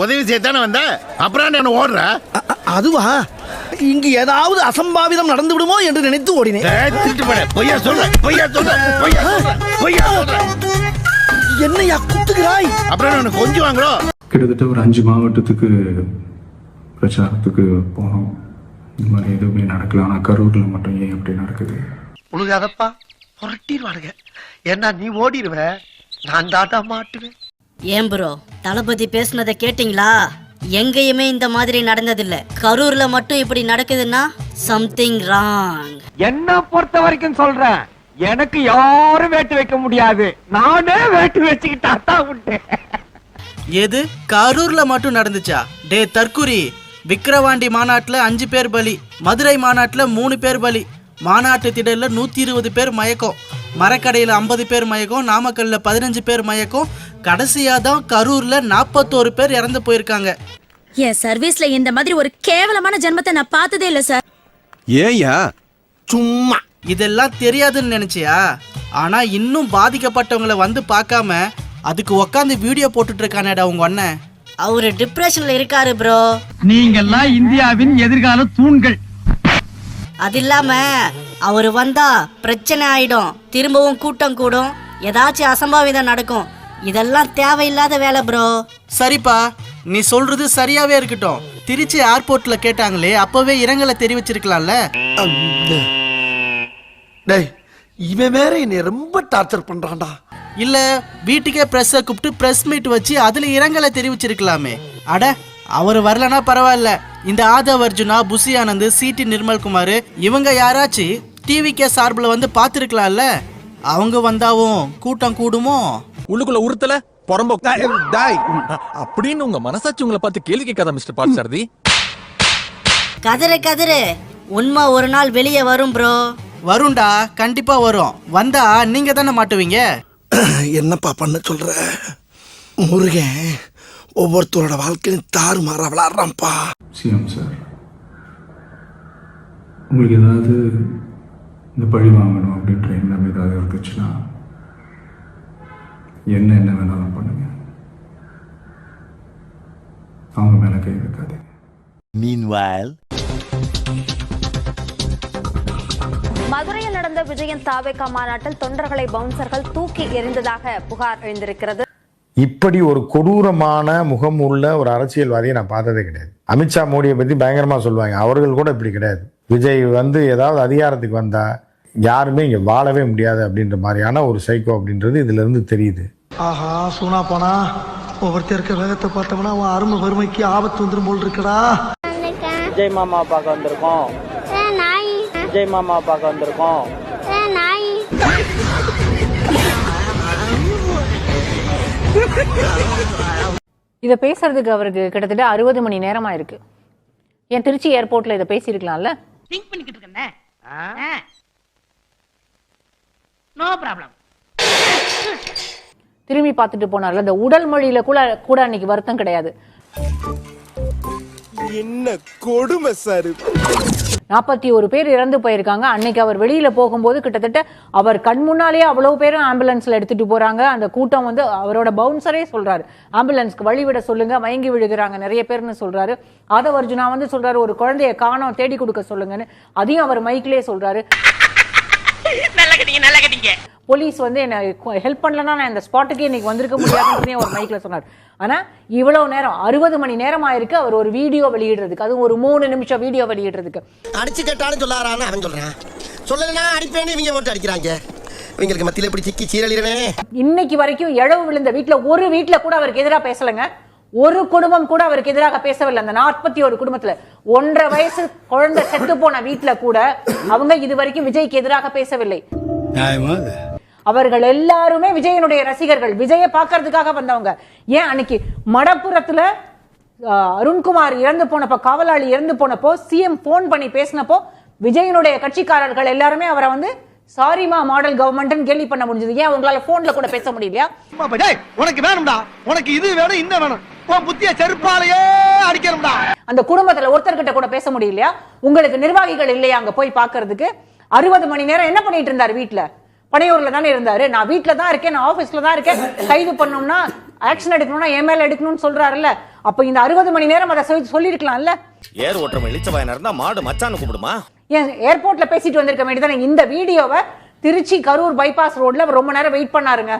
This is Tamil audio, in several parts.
உதவி செய்யத்தானே வந்த? அப்புறம் என்ன ஓடுற? அதுவா? இங்கு ஏதாவது அசம்பாவிதம் நடந்து விடுமோ என்று நினைத்து ஓடினேன். பொய்யா சொல்ற பொய்யா சொல்ற பொய்யா சொல்ற பொய்யா என்னையா குத்துகிறாய்? அப்புறம் என்ன உனக்கு கொஞ்சம் வாங்குறோ? கிட்டத்தட்ட ஒரு அஞ்சு மாவட்டத்துக்கு பிரச்சாரத்துக்கு போனோம். இந்த மாதிரி எதுவுமே நடக்கல. ஆனால் கரூரில் மட்டும் ஏன் அப்படி நடக்குது? உழுகாதப்பா புரட்டிடுவானுங்க. ஏன்னா நீ ஓடிடுவ. நான் தாட்டா மாட்டுவேன். ஏன் ப்ரோ தளபதி பேசுனதை கேட்டிங்களா? எங்கேயுமே இந்த மாதிரி நடந்ததில்ல. கரூர்ல மட்டும் இப்படி நடக்குதுன்னா சம்திங் ராங் என்ன பொறுத்த வரைக்கும் சொல்றேன். எனக்கு யாரும் வேட்டு வைக்க முடியாது. நானே வேட்டு வச்சுக்கிட்டா தான் உண்டு. எது? கரூர்ல மட்டும் நடந்துச்சா? டே தற்குறி விக்கிரவாண்டி மாநாட்டுல அஞ்சு பேர் பலி. மதுரை மாநாட்டுல மூணு பேர் பலி. மாநாட்டு திடல்ல நூத்தி இருபது பேர் மயக்கம். மரக்கடையில ஐம்பது பேர் மயக்கம் நாமக்கல்ல பதினஞ்சு பேர் மயக்கம். கடைசியா தான் கரூர்ல நாற்பத்தோரு பேர் இறந்து போயிருக்காங்க. என் சர்வீஸ்ல இந்த மாதிரி ஒரு கேவலமான ஜென்மத்தை நான் பார்த்ததே இல்ல சார். ஏயா சும்மா. இதெல்லாம் தெரியாதுன்னு நினைச்சியா? ஆனா இன்னும் பாதிக்கப்பட்டவங்கள வந்து பார்க்காம அதுக்கு உக்காந்து வீடியோ போட்டுட்டு இருக்கானேடா உங்க அண்ணன். அவரு டிப்ரெஷன்ல இருக்காரு ப்ரோ நீங்கெல்லாம் இந்தியாவின் எதிர்கால தூண்கள். அது இல்லாம அவரு வந்தா பிரச்சனை ஆயிடும். திரும்பவும் கூட்டம் கூடும். ஏதாச்சும் அசம்பாவிதம் நடக்கும். இதெல்லாம் தேவையில்லாத வேலை ப்ரோ சரிப்பா நீ சொல்றது சரியாவே இருக்கட்டும். திருச்சி ஏர்போர்ட்ல கேட்டாங்களே அப்பவே இரங்கலை தெரிவிச்சிருக்கலாம்ல? டேய் இவன் வேற என்னை ரொம்ப டார்ச்சர் பண்றான்டா. இல்ல வீட்டுக்கே பிரஸ்ஸ கூப்பிட்டு பிரஸ் மீட் வச்சு அதுல இரங்கலை தெரிவிச்சிருக்கலாமே. அட அவர் வரலனா பரவாயில்ல. இந்த ஆதவ் அர்ஜுனா புசி ஆனந்த் சிடி நிர்மல்குமார் இவங்க யாராச்சும் டிவிகே சார்பில் வந்து பார்த்துருக்கலாம்ல? அவங்க வந்தாவும் கூட்டம் கூடுமோ? உள்ளுக்குள்ள உறுத்தல புறம்போ. டாய் அப்படின்னு உங்க மனசாட்சி உங்களை பார்த்து கேள்வி கேட்காத மிஸ்டர் பார்த்தசாரதி கதறு கதறு. உண்மை ஒரு நாள் வெளியே வரும் ப்ரோ வரும்டா கண்டிப்பா வரும். வந்தா நீங்க தானே மாட்டுவீங்க? என்னப்பா பண்ண சொல்ற? முருகன் ஒவ்வொருத்தரோட வாழ்க்கையும் தாறுமாறா விளாடுறான்ப்பா சிஎம் சார் உங்களுக்கு ஏதாவது இந்த பழி வாங்கணும் அப்படின்ற எண்ணம் ஏதாவது இருந்துச்சுன்னா என்ன என்ன வேணாலும் பண்ணுங்க. அவங்க மேலே கை வைக்காதீங்க. மதுரையில் நடந்த விஜயன் தாவேகா மாநாட்டில் தொண்டர்களை பவுன்சர்கள் தூக்கி எறிந்ததாக புகார் எழுந்திருக்கிறது. இப்படி ஒரு கொடூரமான முகம் உள்ள ஒரு அரசியல்வாதியை நான் பார்த்ததே கிடையாது. அமித்ஷா மோடியை பற்றி பயங்கரமாக சொல்லுவாங்க. அவர்கள் கூட இப்படி கிடையாது. விஜய் வந்து ஏதாவது அதிகாரத்துக்கு வந்தா யாருமே இங்கே வாழவே முடியாது அப்படின்ற மாதிரியான ஒரு சைக்கோ அப்படின்றது இதுல இருந்து தெரியுது. ஆஹா சூனா போனா ஒவ்வொருத்தர் இருக்க வேகத்தை பார்த்தோம்னா அவன் அருமை வறுமைக்கு ஆபத்து வந்துடும் போல் இருக்கடா. விஜய் மாமா பார்க்க வந்திருக்கோம். விஜய் மாமா பார்க்க வந்திருக்கோம். இதை பேசுறதுக்கு அவருக்கு கிட்டத்தட்ட அறுபது மணி நேரமா இருக்கு. ஏன் திருச்சி ஏர்போர்ட்ல இதை பேசியிருக்கலாம்ல? திங்க் பண்ணிக்கிட்டு இருக்கேன் நோ ப்ராப்ளம் திரும்பி பார்த்துட்டு போனார்ல இந்த உடல் மொழியில கூட கூட அன்னைக்கு வருத்தம் கிடையாது. என்ன கொடுமை சார் நாற்பத்தி ஒரு பேர் இறந்து போயிருக்காங்க. அன்னைக்கு அவர் வெளியில போகும்போது கிட்டத்தட்ட அவர் கண் முன்னாலேயே அவ்வளவு பேரும் ஆம்புலன்ஸ்ல எடுத்துட்டு போறாங்க. அந்த கூட்டம் வந்து அவரோட பவுன்சரே சொல்றாரு. ஆம்புலன்ஸ்க்கு வழிவிட சொல்லுங்க மயங்கி விழுகிறாங்க நிறைய பேர்னு சொல்றாரு. ஆதவ அர்ஜுனா வந்து சொல்றாரு ஒரு குழந்தைய காணோம் தேடி கொடுக்க சொல்லுங்கன்னு. அதையும் அவர் மைக்கிலே சொல்றாரு. போலீஸ் வந்து என்ன ஹெல்ப் பண்ணலன்னா நான் இந்த ஸ்பாட்டுக்கே இன்னைக்கு வந்திருக்க முடியாதுன்னு ஒரு மைக்ல சொன்னார். ஆனா இவ்வளவு நேரம் அறுபது மணி நேரம் ஆயிருக்கு அவர் ஒரு வீடியோ வெளியிடுறதுக்கு. அதுவும் ஒரு மூணு நிமிஷம் வீடியோ வெளியிடுறதுக்கு. அடிச்சு கேட்டாலும் சொல்லாரான்னு அவன் சொல்றான். சொல்லலைன்னா அடிப்பேன்னு இவங்க மட்டும் அடிக்கிறாங்க. இவங்களுக்கு மத்தியில இப்படி சிக்கி சீரழிறனே இன்னைக்கு வரைக்கும் இழவு விழுந்த வீட்ல ஒரு வீட்ல கூட அவருக்கு எதிராக பேசலைங்க. ஒரு குடும்பம் கூட அவருக்கு எதிராக பேசவில்லை. அந்த நாற்பத்தி ஒரு குடும்பத்துல ஒன்றரை வயசு குழந்தை செத்து போன வீட்ல கூட அவங்க இது வரைக்கும் விஜய்க்கு எதிராக பேசவில்லை. அவர்கள் எல்லாருமே விஜயனுடைய ரசிகர்கள். விஜயை பார்க்கறதுக்காக வந்தவங்க. ஏன் அன்னைக்கு மடப்புறத்துல அருண்குமார் இறந்து போனப்போ காவலாளி இறந்து போனப்போ சிஎம் ஃபோன் பண்ணி பேசினப்போ விஜயனுடைய கட்சிக்காரர்கள் எல்லாருமே அவரை வந்து சாரிமா மாடல் கவர்மெண்ட் கேள்வி பண்ண முடிஞ்சது. ஏன் உங்களால போன்ல கூட பேச முடியலையா? டேய் உனக்கு வேணும்டா. உனக்கு இது வேணும் இந்த வேணும். புத்திய செருப்பாலேயே அடிக்கணும்டா. அந்த குடும்பத்துல ஒருத்தர்கிட்ட கூட பேச முடியலையா? உங்களுக்கு நிர்வாகிகள் இல்லையா அங்க போய் பார்க்கிறதுக்கு? அறுபது மணி நேரம் என்ன பண்ணிட்டு இருந்தார் வீட்ல? பனையூர்ல தானே இருந்தாரு. நான் வீட்ல தான் இருக்கேன் நான் ஆபீஸ்ல தான் இருக்கேன். கைது பண்ணோம்னா ஆக்ஷன் எடுக்கணும்னா என் மேல எடுக்கணும்னு சொல்றாருல்ல. அப்ப இந்த அறுபது மணி நேரம் அதை சொல்லி சொல்லியிருக்கலாம்ல. ஏர் ஓட்டுற இளிச்சவாயனா இருந்தா மாடு மச்சான்னு கூப்பிடுமா? ஏன் ஏர்போர்ட்ல பேசிட்டு வந்திருக்க வேண்டியதானே இந்த வீடியோவை திருச்சி கரூர் பைபாஸ் ரோட்ல அவர் ரொம்ப நேரம் வெயிட் பண்ணாருங்க.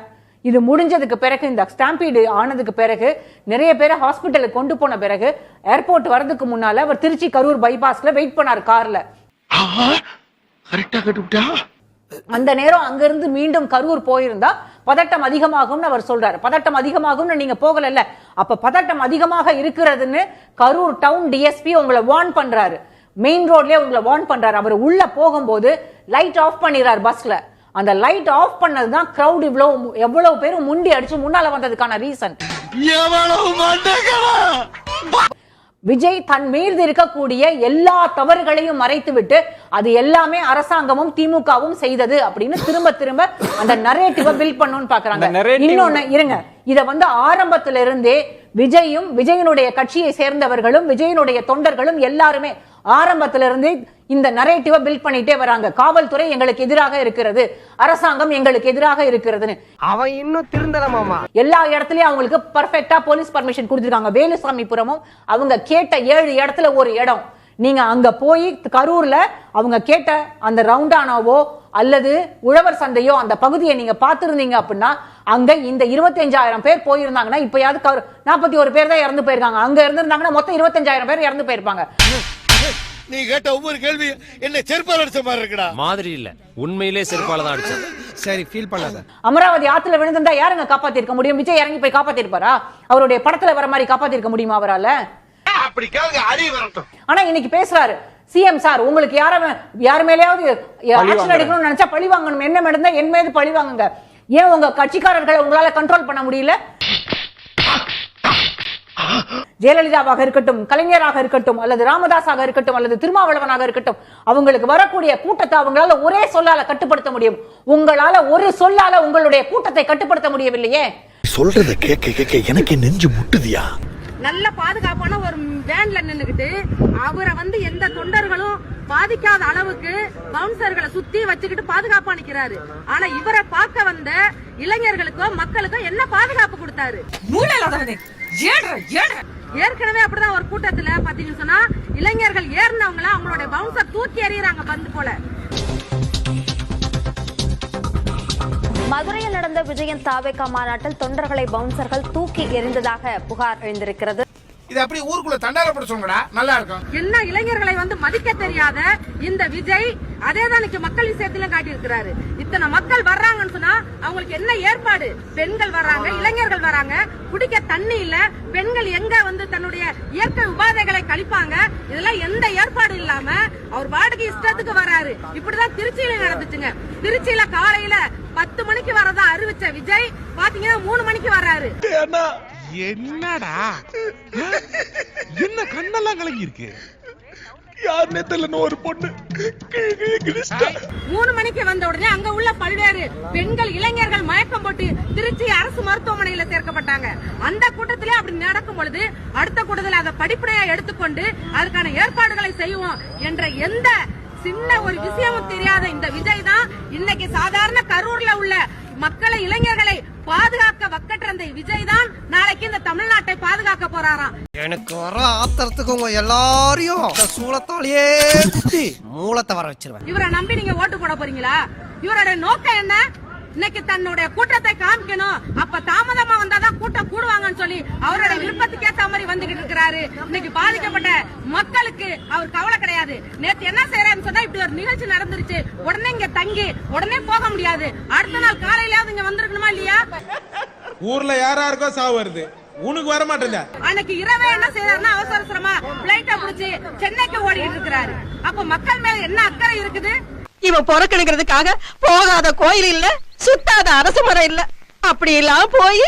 இது முடிஞ்சதுக்கு பிறகு இந்த ஸ்டாம்பீடு ஆனதுக்கு பிறகு நிறைய பேரை ஹாஸ்பிட்டலுக்கு கொண்டு போன பிறகு ஏர்போர்ட் வரதுக்கு முன்னால அவர் திருச்சி கரூர் பைபாஸ்ல வெயிட் பண்ணாரு கார்ல அந்த நேரம் அங்கிருந்து மீண்டும் கரூர் போயிருந்தா பதட்டம் அதிகமாகும்னு அவர் சொல்றாரு. பதட்டம் அதிகமாகும்னு நீங்க போகலல்ல. அப்ப பதட்டம் அதிகமாக இருக்கிறதுன்னு கரூர் டவுன் டிஎஸ்பி உங்களை வார்ன் பண்றாரு. மெயின் ரோட்லயே உங்களை வார்ன் பண்றாரு. அவர் உள்ள போகும்போது லைட் ஆஃப் பண்ணிடுறாரு பஸ்ல அந்த லைட் ஆஃப் பண்ணது தான் கிரௌட் இவ்வளவு எவ்வளவு பேரும் முண்டி அடிச்சு முன்னால வந்ததுக்கான ரீசன் எவ்வளவு விஜய் தன் மீது இருக்கக்கூடிய எல்லா தவறுகளையும் மறைத்துவிட்டு அது எல்லாமே அரசாங்கமும் திமுகவும் செய்தது அப்படின்னு திரும்ப திரும்ப அந்த நரேட்டிவ பில்ட் பண்ணணும்னு பாக்குறாங்க இன்னொன்னு இருங்க. இத வந்து ஆரம்பத்துல இருந்தே விஜயும் விஜயனுடைய கட்சியை சேர்ந்தவர்களும் விஜயனுடைய தொண்டர்களும் எல்லாருமே ஆரம்பத்துல இருந்தே இந்த நரேட்டிவ பில்ட் பண்ணிட்டே வராங்க. காவல்துறை எங்களுக்கு எதிராக இருக்கிறது. அரசாங்கம் எங்களுக்கு எதிராக இருக்கிறதுன்னு. அவன் இன்னும் திருந்தலமாமா எல்லா இடத்துலயும் அவங்களுக்கு பர்ஃபெக்ட்டா போலீஸ் பர்மிஷன் கொடுத்துருக்காங்க. வேலுசாமிபுரமும் அவங்க கேட்ட ஏழு இடத்துல ஒரு இடம். நீங்க அங்க போய் கரூர்ல அவங்க கேட்ட அந்த ரவுண்டானாவோ அல்லது உழவர் சந்தையோ அந்த பகுதியை நீங்க பார்த்திருந்தீங்க அப்படின்னா அங்க இந்த 25000 பேர் போயிருந்தாங்கன்னா இப்பயாவது நாற்பத்தி ஒரு பேர் தான் இறந்து போயிருக்காங்க. அங்க இருந்திருந்தாங்கன்னா மொத்தம் 25000 பேர் இறந்து போயிருப்பாங்க. நீ கேட்ட ஒவ்வொரு கேள்வி என்ன செருப்பால் அடிச்ச மாதிரி இருக்குடா. மாதிரி இல்ல. உண்மையிலே செருப்பால தான் அடிச்சேன் சரி ஃபீல் பண்ணாத. அமராவதி ஆத்துல விழுந்திருந்தா யாருங்க காப்பாத்திருக்க முடியும்? விஜய் இறங்கி போய் காப்பாத்திருப்பாரா? அவருடைய படத்துல வர மாதிரி காப்பாத்திருக்க முடியுமா அவரால? அப்படி கேளுங்க அறிவு வரட்டும். ஆனா இன்னைக்கு பேசுறாரு. சிஎம் சார் உங்களுக்கு யார யார் மேலயாவது ஆக்ஷன் எடுக்கணும்னு நினைச்சா பழி வாங்கணும். என்ன நடந்தா என் மீது பழி வாங்குங்க. ஏன் உங்க கட்சிக்காரர்களை உங்களால கண்ட்ரோல் பண்ண முடியல? ஜெயலலிதாவாக இருக்கட்டும் கலைஞராக இருக்கட்டும் அல்லது ராமதாஸாக இருக்கட்டும் அல்லது திருமாவளவனாக இருக்கட்டும் அவங்களுக்கு வரக்கூடிய கூட்டத்தை அவங்களால ஒரே சொல்லால கட்டுப்படுத்த முடியும். உங்களால ஒரு சொல்லால உங்களுடைய கூட்டத்தை கட்டுப்படுத்த முடியவில்லையே. சொல்றத கேட்க கேட்க எனக்கு நெஞ்சு முட்டுதியா? நல்ல பாதுகாப்பான ஒரு வேன்ல நின்னுகிட்டு அவரை வந்து எந்த தொண்டர்களும் பாதிக்காத அளவுக்கு பவுன்சர்களை சுத்தி வச்சுக்கிட்டு பாதுகாப்பா நிக்கிறாரு. ஆனா இவரை பார்க்க வந்த இளைஞர்களுக்கோ மக்களுக்கோ என்ன பாதுகாப்பு கொடுத்தாரு? ஏற்கனவே அப்படிதான் ஒரு கூட்டத்துல பாத்தீங்கன்னு சொன்னா இளைஞர்கள் ஏறினவங்கள அவங்களுடைய பவுன்சர் தூக்கி எறியறாங்க பந்து போல. மதுரையில் நடந்த விஜயன் தாவேகா மாநாட்டில் தொண்டர்களை பவுன்சர்கள் தூக்கி எறிந்ததாக புகார் எழுந்திருக்கிறது. இது அப்படி ஊருக்குள்ள தண்டாரப்பட சொல்லுங்கடா நல்லா இருக்கும். என்ன இளைஞர்களை வந்து மதிக்க தெரியாத இந்த விஜய் அதே தான் இன்னைக்கு மக்கள் விஷயத்திலும் காட்டியிருக்கிறாரு. இத்தனை மக்கள் வர்றாங்கன்னு சொன்னா அவங்களுக்கு என்ன ஏற்பாடு? பெண்கள் வர்றாங்க இளைஞர்கள் வராங்க. குடிக்க தண்ணி இல்ல. பெண்கள் எங்க வந்து தன்னுடைய இயற்கை உபாதைகளை கழிப்பாங்க? இதெல்லாம் எந்த ஏற்பாடு இல்லாம அவர் வாடகை இஷ்டத்துக்கு வராரு. இப்படிதான் திருச்சியில நடந்துச்சுங்க. திருச்சியில காலையில பத்து மணிக்கு வரதா அறிவிச்ச விஜய் பாத்தீங்கன்னா மூணு மணிக்கு வர்றாரு. என்னடா? என்ன கண்ணெல்லாம் கலங்கி இருக்கு யார் நேத்தல ஒரு பொண்ணு? மூணு மணிக்கு வந்த உடனே அங்க உள்ள பல்வேறு பெண்கள் இளைஞர்கள் மயக்கம் போட்டு திருச்சி அரசு மருத்துவமனையில சேர்க்கப்பட்டாங்க. அந்த கூட்டத்திலே அப்படி நடக்கும் பொழுது அடுத்த கூட்டத்தில் அதை படிப்படையா எடுத்துக்கொண்டு அதுக்கான ஏற்பாடுகளை செய்வோம் என்ற எந்த சின்ன ஒரு விஷயமும் தெரியாத இந்த விஜய் தான் இன்னைக்கு சாதாரண கரூர்ல உள்ள மக்களை இளைஞர்களை பாதுகாக்க வக்கற்ற அந்த விஜய் தான் நாளைக்கு இந்த தமிழ்நாட்டை பாதுகாக்க போறாராம். எனக்கு வர ஆத்திரத்துக்கு உங்க எல்லாரையும் சூளத்தாலேயே மூலத்தை வர வச்சிருவேன். இவரை நம்பி நீங்க ஓட்டு போட போறீங்களா? இவரோட நோக்கம் என்ன? இன்னைக்கு தன்னுடைய கூட்டத்தை காமிக்கணும். அப்ப தாமதமா வந்தாதான் கூட்டம் கூடுவாங்கன்னு சொல்லி அவரோட விருப்பத்துக்கு ஏத்த மாதிரி வந்துகிட்டு இருக்கிறாரு. இன்னைக்கு பாதிக்கப்பட்ட மக்களுக்கு அவர் கவலை கிடையாது. நேத்து என்ன செய்யறாருன்னு சொன்னா இப்படி ஒரு நிகழ்ச்சி நடந்துருச்சு. உடனே இங்க தங்கி உடனே போக முடியாது. அடுத்த நாள் காலையிலாவது இங்க வந்திருக்கணுமா இல்லையா? ஊர்ல யாராருக்கோ சாவு வருது. உனக்கு வர மாட்டேங்க அன்னைக்கு இரவே என்ன செய்யறாருன்னா அவசர அவசரமா பிளைட்ட புடிச்சு சென்னைக்கு ஓடிட்டு இருக்கிறாரு. அப்ப மக்கள் மேல என்ன அக்கறை இருக்குது? இவன் புறக்கணிக்கிறதுக்காக போகாத கோயில் இல்ல சுத்தாத அரசு மரம் இல்ல. அப்படி எல்லாம் போய்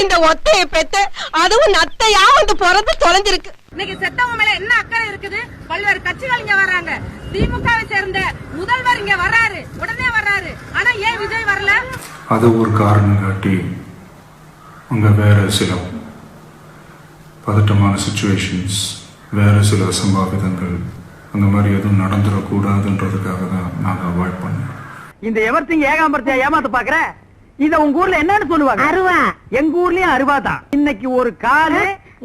இந்த ஒத்தைய பெத்த அதுவும் நத்தையா வந்து பிறந்து தொலைஞ்சிருக்கு. இன்னைக்கு செத்தவங்க மேல என்ன அக்கறை இருக்குது? பல்வேறு கட்சிகள் இங்க வர்றாங்க. திமுகவை சேர்ந்த முதல்வர் இங்க வர்றாரு. உடனே வர்றாரு. ஆனா ஏன் விஜய் வரல? அது ஒரு காரணம் காட்டி அங்கே வேறு சில பதட்டமான சுச்சுவேஷன்ஸ் வேறு சில அசம்பாவிதங்கள் அந்த மாதிரி எதுவும் நடந்துடக்கூடாதுன்றதுக்காக தான் நாங்கள் அவாய்ட் பண்ணோம் இந்த எவர்த்திங்க ஏகாம்பரத்தையா ஏமாத்த பாக்குற இத உங்க ஊர்ல என்னன்னு சொல்லுவாங்க? அருவா. எங்க ஊர்லயும் அருவா தான். இன்னைக்கு ஒரு காலு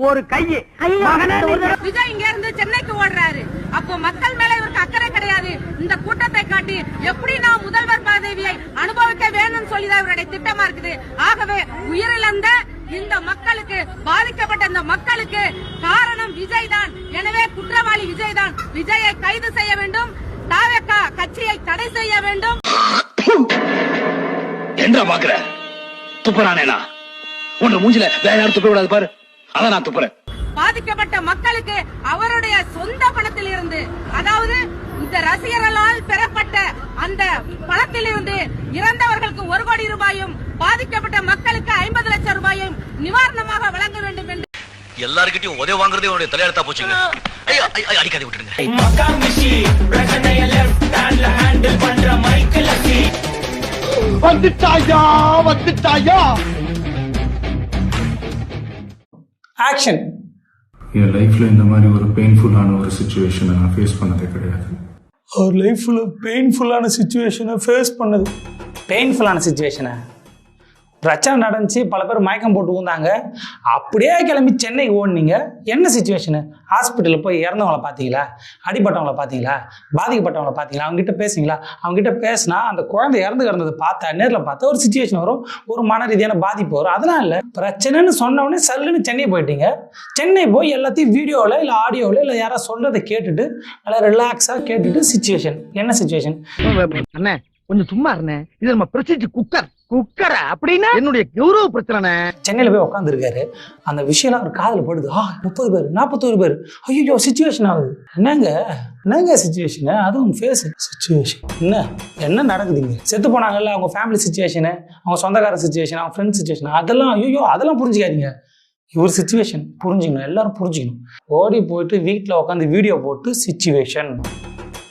ஒரு கையு. விஜய் இங்க இருந்து சென்னைக்கு ஓடுறாரு. அப்போ மக்கள் மேல இவருக்கு அக்கறை கிடையாது. இந்த கூட்டத்தை காட்டி எப்படி நாம் முதல்வர் பதவியை அனுபவிக்க வேணும்னு சொல்லிதான் இவருடைய திட்டமா இருக்குது. ஆகவே உயிரிழந்த இந்த மக்களுக்கு பாதிக்கப்பட்ட இந்த மக்களுக்கு காரணம் விஜய் தான் எனவே குற்றவாளி விஜய் தான் விஜயை கைது செய்ய வேண்டும். தாவேக்கா கட்சியை தடை செய்ய வேண்டும். என்ன பாக்குற? துப்புறானேனா உன்ன மூஞ்சில வேற யாரும் துப்ப கூடாது பாரு. அதான் நான் துப்புறேன். பாதிக்கப்பட்ட மக்களுக்கு அவருடைய இந்த ரசிகர்களால் பெறப்பட்ட அந்த பணத்தில் இருந்து இறந்தவர்களுக்கு ஒரு கோடி ரூபாயும் பாதிக்கப்பட்ட மக்களுக்கு ஐம்பது லட்சம் ரூபாயும் நிவாரணமாக வழங்க வேண்டும் என்று எல்லார்கிட்டயும் உதவி வாங்குறதே உன்னுடைய தலையெழுத்தா போச்சுங்க. ஐயோ, அடிக்காதே விட்டுருங்க வந்துட்டாயா வந்துட்டாயா? ஆக்ஷன் என் லைஃப்பில் இந்த மாதிரி ஒரு பெயின்ஃபுல்லான ஒரு சுச்சுவேஷனை நான் ஃபேஸ் பண்ணதே கிடையாது. அவர் லைஃப்பில் பெயின்ஃபுல்லான சுச்சுவேஷனை ஃபேஸ் பண்ணது. பெயின்ஃபுல்லான சுச்சுவேஷனை பிரச்சனை நடந்துச்சு பல பேர் மயக்கம் போட்டு ஊந்தாங்க. அப்படியே கிளம்பி சென்னைக்கு ஓடுனீங்க. என்ன சுச்சுவேஷனு ஹாஸ்பிட்டலில் போய் இறந்தவங்கள பார்த்தீங்களா? அடிபட்டவங்கள பார்த்தீங்களா? பாதிக்கப்பட்டவங்கள பார்த்தீங்களா? அவங்ககிட்ட பேசுங்களா அவங்ககிட்ட பேசினா அந்த குழந்தை இறந்து கிடந்ததை பார்த்தா நேரில் பார்த்தா ஒரு சுச்சுவேஷன் வரும். ஒரு மன ரீதியான பாதிப்பு வரும். அதெல்லாம் இல்லை பிரச்சனைன்னு சொன்னவொடனே சல்லுன்னு சென்னை போயிட்டீங்க. சென்னை போய் எல்லாத்தையும் வீடியோவில் இல்லை ஆடியோவில் இல்லை யாராவது சொல்கிறத கேட்டுட்டு நல்லா ரிலாக்ஸாக கேட்டுட்டு சுச்சுவேஷன் என்ன சுச்சுவேஷன் அண்ணே கொஞ்சம் சும்மா இருந்தேன் இது நம்ம பிரசித்தி குக்கர் குக்கர் அப்படின்னா? என்னுடைய கௌரவ பிரச்சனை சென்னையில் போய் உட்காந்துருக்காரு அந்த விஷயம்லாம் அவர் காதில் படுது. ஆ முப்பது பேர் நாற்பத்தோரு பேர். ஐயோ சுச்சுவேஷன் ஆகுது. என்னங்க? என்னங்க சுச்சுவேஷனு அதுவும் ஃபேஸ் சுச்சுவேஷன் என்ன? என்ன நடக்குதுங்க செத்து போனாங்கல்ல அவங்க ஃபேமிலி சுச்சுவேஷனு அவங்க சொந்தக்கார சுச்சுவேஷன் அவங்க ஃப்ரெண்ட் சுச்சுவேஷன் அதெல்லாம் ஐயோ அதெல்லாம் புரிஞ்சுக்காதீங்க. இவர் சுச்சுவேஷன் புரிஞ்சுக்கணும். எல்லாரும் புரிஞ்சுக்கணும். ஓடி போயிட்டு வீட்டில் உட்காந்து வீடியோ போட்டு சுச்சுவேஷன்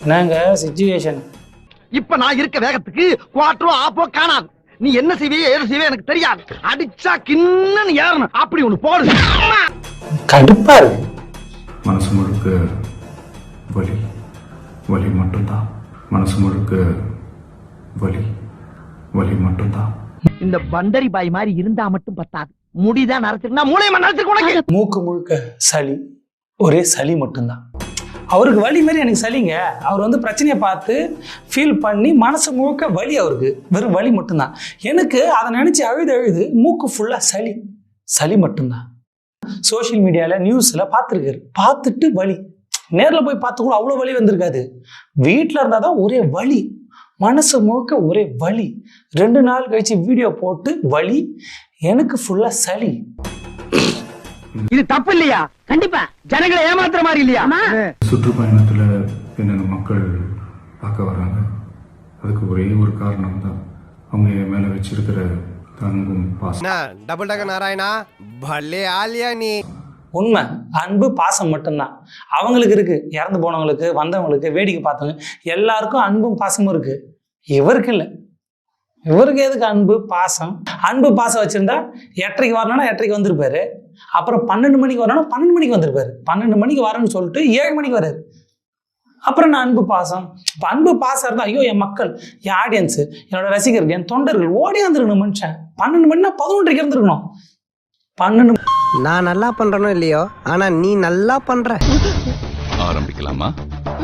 என்னங்க? சுச்சுவேஷன் இப்ப நான் இருக்க வேகத்துக்கு குவாட்டரோ ஆப்போ காணாது நீ என்ன செய்வியே ஏது செய்வே எனக்கு தெரியாது. அடிச்சா கிண்ணன்னு ஏறணும். அப்படி ஒண்ணு போடு. கடுப்பா இருக்கு. மனசு முழுக்க வலி. வலி மட்டும்தான். மனசு முழுக்க வலி. வலி மட்டும்தான். இந்த பண்டரி பாய் மாதிரி இருந்தா மட்டும் பத்தாது. முடிதான் நரைச்சிருந்தா மூளையமா உனக்கு. மூக்கு முழுக்க சளி. ஒரே சளி மட்டும்தான். அவருக்கு வலி மாதிரி எனக்கு சளிங்க. அவர் வந்து பிரச்சனையை பார்த்து ஃபீல் பண்ணி மனசு முழுக்க வலி அவருக்கு. வெறும் வலி மட்டும்தான். எனக்கு அதை நினச்சி அழுது அழுது மூக்கு ஃபுல்லாக சளி. சளி மட்டும்தான். சோஷியல் மீடியாவில் நியூஸில் பார்த்துருக்காரு. பார்த்துட்டு வலி. நேரில் போய் பார்த்து கூட அவ்வளோ வலி வந்திருக்காது. வீட்டில் இருந்தால் தான் ஒரே வலி. மனசு முழுக்க ஒரே வலி. ரெண்டு நாள் கழித்து வீடியோ போட்டு வலி. எனக்கு ஃபுல்லாக சளி. இது தப்பு இல்லையா கண்டிப்பா. ஜனங்களை ஏமாத்துற மாதிரி இல்லையா? சுற்றுப்பயணத்தில் என்னென்ன மக்கள் பார்க்க வராங்க. அதுக்கு ஒரே ஒரு காரணம் தான் அவங்க மேலே வச்சிருக்கிற அன்பும் பாசம். டபுள் டக்க நாராயணா? பல்லே ஆலியா நீ. உண்மை. அன்பு பாசம் மட்டும்தான். அவங்களுக்கு இருக்கு. இறந்து போனவங்களுக்கு வந்தவங்களுக்கு வேடிக்கை பார்த்தவங்க எல்லாருக்கும் அன்பும் பாசமும் இருக்கு. இவருக்கு இல்லை. இவருக்கு எதுக்கு அன்பு பாசம்? அன்பு பாசம் வச்சிருந்தா எட்டரைக்கு வரணும்னா எட்டரைக்கு வந்திருப்பாரு. அப்புறம் பன்னெண்டு மணிக்கு வரணும்னா பன்னெண்டு மணிக்கு வந்திருப்பாரு. பன்னெண்டு மணிக்கு வரேன்னு சொல்லிட்டு ஏழு மணிக்கு வராரு. அப்புறம் நான் அன்பு பாசம்? இப்போ அன்பு பாசம் இருந்தால் ஐயோ என் மக்கள் என் ஆடியன்ஸு என்னோட ரசிகர்கள் என் தொண்டர்கள் ஓடி வந்துருக்கணும் மனுஷன். பன்னெண்டு மணினா பதினொன்றைக்கு இருந்திருக்கணும். பன்னெண்டு நான் நல்லா பண்றனோ இல்லையோ? ஆனா நீ நல்லா பண்ற. ஆரம்பிக்கலாமா?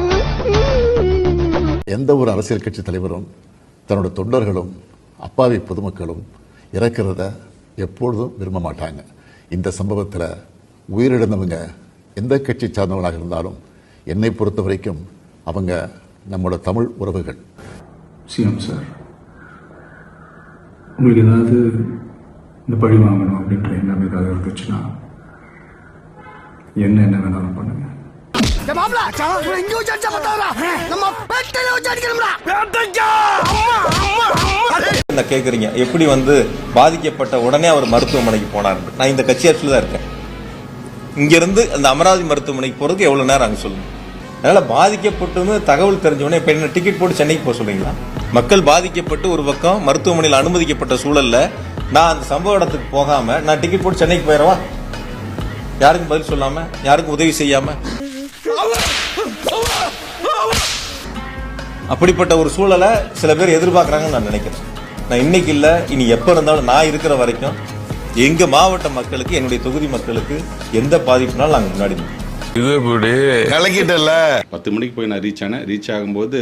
எந்த ஒரு அரசியல் கட்சி தலைவரும் தன்னோட தொண்டர்களும் அப்பாவி பொதுமக்களும் இறக்கிறத எப்பொழுதும் விரும்ப மாட்டாங்க. இந்த சம்பவத்தில் உயிரிழந்தவங்க எந்த கட்சி சார்ந்தவங்களாக இருந்தாலும் என்னை பொறுத்த வரைக்கும் அவங்க நம்மளோட தமிழ் உறவுகள். சிஎம் சார் உங்களுக்கு ஏதாவது இந்த பழி வாங்கணும் அப்படின்ற எண்ணம் ஏதாவது இருந்துச்சுன்னா என்ன என்ன வேணாலும் பண்ணுங்க மாப்பிள இங்க வச்சு அடிச்சா பத்தாதா நம்ம பேட்டையில வச்சு அடிக்கணும்டா. என்ன கேக்குறீங்க? எப்படி வந்து பாதிக்கப்பட்ட உடனே அவர் மருத்துவமனைக்கு போனார்? நான் இந்த கட்சி ஆட்சியில் தான் இருக்கேன். இங்க இருந்து அந்த அமராவதி மருத்துவமனைக்கு போறதுக்கு எவ்வளவு நேரம் அங்க சொல்லுங்க. அதனால பாதிக்கப்பட்டு தகவல் தெரிஞ்சவொடனே இப்ப என்ன டிக்கெட் போட்டு சென்னைக்கு போக சொல்றீங்களா? மக்கள் பாதிக்கப்பட்டு ஒரு பக்கம் மருத்துவமனையில் அனுமதிக்கப்பட்ட சூழல்ல நான் அந்த சம்பவ இடத்துக்கு போகாம நான் டிக்கெட் போட்டு சென்னைக்கு போயிடவா? யாருக்கும் பதில் சொல்லாம யாருக்கும் உதவி செய்யாம? அப்படிப்பட்ட ஒரு சூழலை சில பேர் எதிர்பார்க்கறாங்கன்னு நான் நினைக்கிறேன். நான் இன்னைக்கு இல்ல இனி எப்ப இருந்தாலும் நான் இருக்கிற வரைக்கும் எங்க மாவட்ட மக்களுக்கு என்னுடைய தொகுதி மக்களுக்கு எந்த பாதிப்புனாலும் நாங்க முன்னாடி. இது இப்படி. கலக்கிட்டல பத்து மணிக்கு போய் நான் ரீச் ஆனேன். ரீச் ஆகும்போது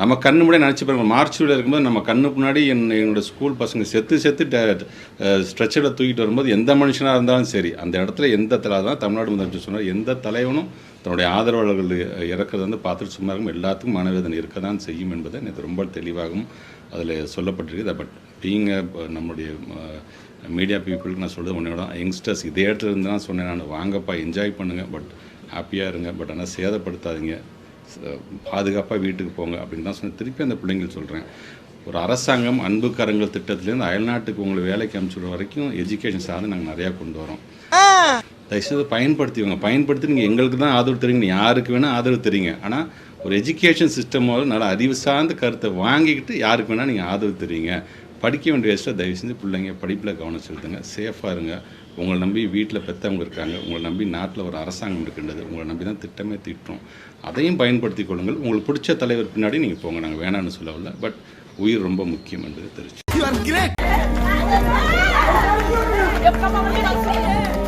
நம்ம கண்ணு முன்னாடி நினச்சி பாருங்க மார்ச்சில் இருக்கும்போது நம்ம கண்ணு முன்னாடி என் என்னோட ஸ்கூல் பசங்க செத்து செத்து ஸ்ட்ரெச்சரில் தூக்கிட்டு வரும்போது எந்த மனுஷனாக இருந்தாலும் சரி அந்த இடத்துல எந்த தலை தான் தமிழ்நாடு முதலமைச்சர் சொன்னார் எந்த தலைவனும் தன்னுடைய ஆதரவாளர்கள் இறக்கிறது வந்து பார்த்துட்டு சும்மா இருக்கும் எல்லாத்துக்கும் மனவேதனை இருக்க தான் செய்யும் என்பதை எனக்கு ரொம்ப தெளிவாகவும் அதில் சொல்லப்பட்டிருக்கு பட் பீங்க நம்முடைய மீடியா பீப்புளுக்கு நான் சொல்கிறது ஒன்றோட யங்ஸ்டர்ஸ் இதே இடத்துல இருந்து தான் சொன்னேன் நான் வாங்கப்பா என்ஜாய் பண்ணுங்கள் பட் ஹாப்பியாக இருங்க பட் ஆனால் சேதப்படுத்தாதீங்க பாதுகாப்பாக வீட்டுக்கு போங்க அப்படின்னு தான் சொன்னேன். திருப்பி அந்த பிள்ளைங்கள் சொல்கிறேன் ஒரு அரசாங்கம் அன்பு கரங்கள் திட்டத்திலேருந்து அயல்நாட்டுக்கு உங்களை வேலைக்கு அனுப்பிச்சுடுற வரைக்கும் எஜுகேஷன் சார்ந்து நாங்கள் நிறையா கொண்டு வரோம். தயவுசெய்து பயன்படுத்திவங்க பயன்படுத்தி நீங்கள் எங்களுக்கு தான் ஆதரவு தரீங்க நீ யாருக்கு வேணால் ஆதரவு தரீங்க ஆனால் ஒரு எஜுகேஷன் சிஸ்டமோட நல்ல அறிவு சார்ந்த கருத்தை வாங்கிக்கிட்டு யாருக்கு வேணால் நீங்கள் ஆதரவு தரீங்க படிக்க வேண்டிய வயசில் தயவு செஞ்சு பிள்ளைங்க படிப்பில் கவனம் செலுத்துங்க. சேஃபாக இருங்க. உங்களை நம்பி வீட்டில் பெற்றவங்க இருக்காங்க. உங்களை நம்பி நாட்டில் ஒரு அரசாங்கம் இருக்கின்றது. உங்களை நம்பி தான் திட்டமே திட்டுறோம். அதையும் பயன்படுத்தி கொள்ளுங்கள். உங்களுக்கு பிடிச்ச தலைவர் பின்னாடி நீங்கள் போங்க. நாங்கள் வேணாம்னு சொல்லவில்லை. பட் உயிர் ரொம்ப முக்கியம் என்பது தெரிஞ்சு